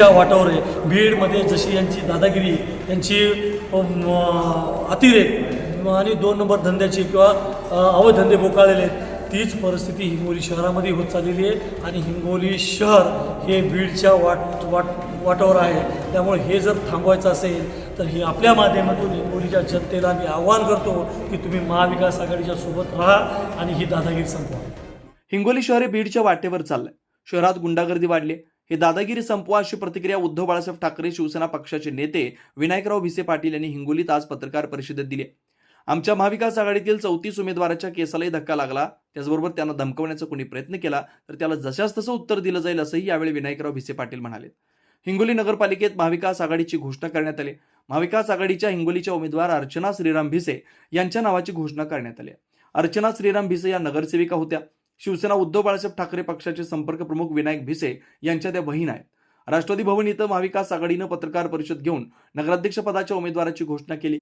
बीडच्या वाटावर आहे. बीडमध्ये जशी यांची दादागिरी यांची अतिरेक आणि दोन नंबर धंद्याची किंवा अवधंदे बोकाळलेले आहेत तीच परिस्थिती हिंगोली शहरामध्ये होत चाललेली आहे. आणि हिंगोली शहर हे बीडच्या वाट वाट वाटावर आहे. त्यामुळे हे जर थांबवायचं असेल तर ही आपल्या माध्यमातून हिंगोलीच्या जनतेला मी आवाहन करतो की तुम्ही महाविकास आघाडीच्या सोबत राहा आणि ही दादागिरी संपवा. हिंगोली शहर हे बीडच्या वाटेवर चाललंय. शहरात गुंडागर्दी वाढली हे दादागिरी संपवा अशी प्रतिक्रिया उद्धव बाळासाहेब ठाकरे शिवसेना पक्षाचे नेते विनायकराव भिसे पाटील यांनी हिंगोलीत आज पत्रकार परिषदेत दिली. आमच्या महाविकास आघाडीतील चौतीस उमेदवाराच्या केसालाही धक्का लागला. त्याचबरोबर त्यांना धमकवण्याचा कोणी प्रयत्न केला तर त्याला जशास तसं उत्तर दिलं जाईल असंही यावेळी विनायकराव भिसे पाटील म्हणाले हिंगोली नगरपालिकेत महाविकास आघाडीची घोषणा करण्यात आली. महाविकास आघाडीच्या हिंगोलीच्या उमेदवार अर्चना श्रीराम भिसे यांच्या नावाची घोषणा करण्यात आली. अर्चना श्रीराम भिसे या नगरसेविका होत्या. शिवसेना उद्धव बाळासाहेब ठाकरे पक्षाचे संपर्क प्रमुख विनायक भिसे यांच्या त्या बहीण आहेत. राष्ट्रवादी भवन इथं महाविकास आघाडीनं पत्रकार परिषद घेऊन नगराध्यक्ष पदाच्या उमेदवाराची घोषणा केली.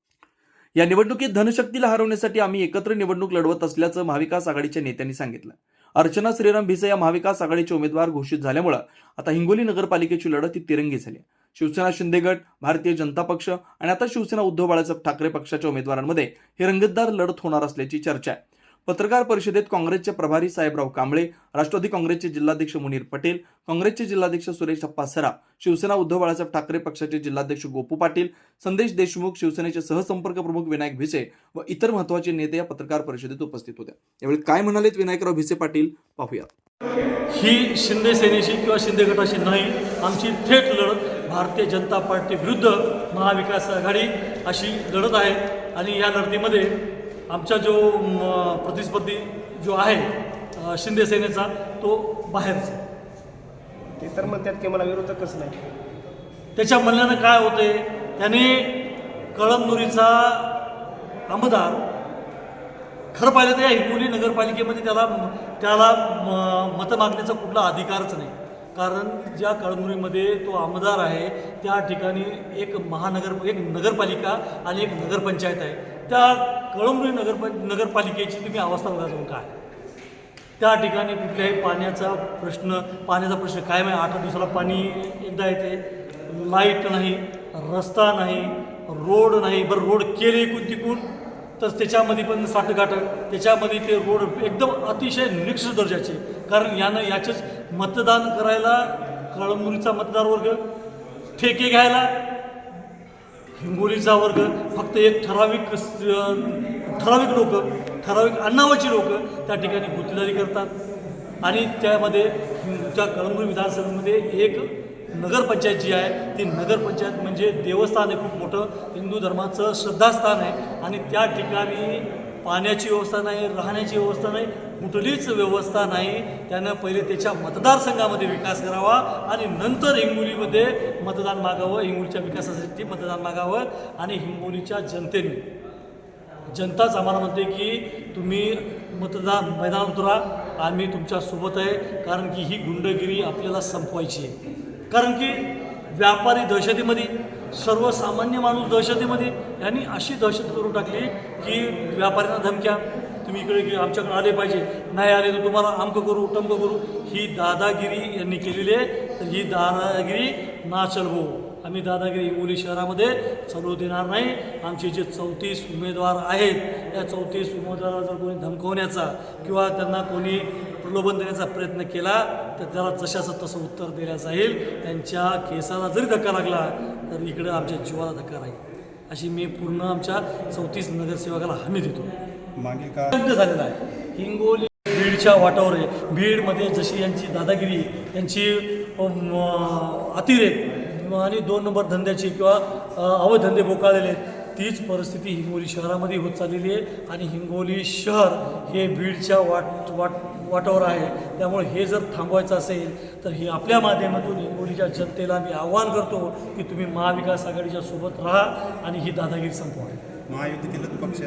या निवडणुकीत धनशक्तीला हरवण्यासाठी आम्ही एकत्र निवडणूक लढवत असल्याचं महाविकास आघाडीच्या नेत्यांनी सांगितलं. अर्चना श्रीराम भिसे या महाविकास आघाडीचे उमेदवार घोषित झाल्यामुळं आता हिंगोली नगरपालिकेची लढत ही तिरंगी झाली शिवसेना शिंदे गट भारतीय जनता पक्ष आणि आता शिवसेना उद्धव बाळासाहेब ठाकरे पक्षाच्या उमेदवारांमध्ये ही रंगतदार लढत होणार असल्याची चर्चा आहे. पत्रकार परिषदेत काँग्रेसचे प्रभारी साहेबराव कांबळे राष्ट्रवादी काँग्रेसचे जिल्हाध्यक्ष मुनीर पटेल काँग्रेसचे जिल्हाध्यक्ष सुरेश अप्पा सराफ शिवसेना उद्धव बाळासाहेब ठाकरे पक्षाचे जिल्हाध्यक्ष गोपू पाटील संदेश देशमुख शिवसेनेचे सहसंपर्क प्रमुख विनायक भिसे व इतर महत्त्वाचे नेते या पत्रकार परिषदेत उपस्थित होते यावेळी काय म्हणालेत विनायकराव भिसे पाटील? पाहूया ही शिंदे सेनेशी किंवा शिंदे गटाशी नाही आमची थेट लढत भारतीय जनता पार्टी विरुद्ध महाविकास आघाडी अशी लढत आहे आणि या लढतीमध्ये आमचा जो म, प्रतिस्पर्धी जो आहे शिंदे सेनेचा तो बाहेरचा. ते तर म्हणतात की मला विरोधकच नाही. त्याच्या म्हणण्यानं काय होते त्याने कळमनुरीचा आमदार खरं पाहिलं तर या हिंगोली नगरपालिकेमध्ये त्याला त्याला म- मतं मागण्याचा कुठला अधिकारच नाही. कारण ज्या कळमनुरीमध्ये तो आमदार आहे त्या ठिकाणी एक महानगर एक नगरपालिका आणि एक नगरपंचायत आहे. त्या कळंबरी नगरप नगरपालिकेची तुम्ही अवस्था बघा जाऊन काय. त्या ठिकाणी कुठल्याही पाण्याचा प्रश्न पाण्याचा प्रश्न काय माहिती आठ दिवसाला पाणी एकदा येते. लाइट नाही रस्ता नाही रोड नाही बरं रोड केले इकून तिकून तर त्याच्यामध्ये पण साठगाठ त्याच्यामध्ये ते रोड एकदम अतिशय निकृष्ट दर्जाचे. कारण यानं याचेच मतदान करायला कळमुरीचा मतदार वर्ग ठेके घ्यायला हिंगोलीचा वर्ग फक्त एक ठराविक ठराविक लोक ठराविक अण्णावाची लोक त्या ठिकाणी गुत्तेदारी करतात. आणि त्यामध्ये त्या कळंबूर विधानसभेमध्ये एक नगरपंचायत जी आहे ती नगरपंचायत म्हणजे देवस्थान आहे खूप मोठं. हिंदू धर्माचं श्रद्धास्थान आहे. आणि त्या ठिकाणी पाण्याची व्यवस्था नाही राहण्याची व्यवस्था नाही कुठलीच व्यवस्था नाही. त्यानं पहिले त्याच्या मतदारसंघामध्ये विकास करावा आणि नंतर हिंगोलीमध्ये मतदान मागावं हिंगोलीच्या विकासासाठी मतदान मागावं आणि हिंगोलीच्या जनतेने. जनताच आम्हाला म्हणते की तुम्ही मतदान मैदानात उतरा. आम्ही तुमच्यासोबत आहे. कारण की ही गुंडगिरी आपल्याला संपवायची आहे. कारण की व्यापारी दहशतीमध्ये सर्वसामान्य माणूस दहशतीमध्ये यांनी अशी दहशत करून टाकली की व्यापाऱ्यांना धमक्या. तुम्ही इकडे की आमच्याकडे आले पाहिजे. नाही आले तर तुम्हाला अमकं करू टमकं करू. ही दादागिरी यांनी केलेली आहे. तर ही दादागिरी ना चलवो हो. आम्ही दादागिरी हिंगोली शहरामध्ये चालू देणार नाही. आमचे जे चौतीस उमेदवार आहेत या चौतीस उमेदवाराला जर कोणी धमकवण्याचा किंवा त्यांना कोणी प्रलोभन देण्याचा प्रयत्न केला तर त्याला जशाचं तसं उत्तर दिलं जाईल. त्यांच्या केसाला जरी धक्का लागला तर इकडं आमच्या जीवाला धक्का राहील अशी मी पूर्ण आमच्या चौतीस नगरसेवकाला हमी देतो. मागील का? लग्न झालेलं आहे. हिंगोली बीडच्या वाटावर आहे बीडमध्ये जशी यांची दादागिरी यांची अतिरेक आणि दोन नंबर धंद्याची किंवा अ, अवधंदे बोकाळलेले आहेत तीच परिस्थिती हिंगोली शहरामध्ये होत चाललेली आहे आणि हिंगोली शहर हे बीडच्या वाट वाट वाटावर आहे. त्यामुळे हे जर थांबवायचं असेल तर ही आपल्या माध्यमातून हिंगोलीच्या जनतेला मी आवाहन करतो की तुम्ही महाविकास आघाडीच्या सोबत राहा आणि ही दादागिरी संपवा. महायुतीतील पक्ष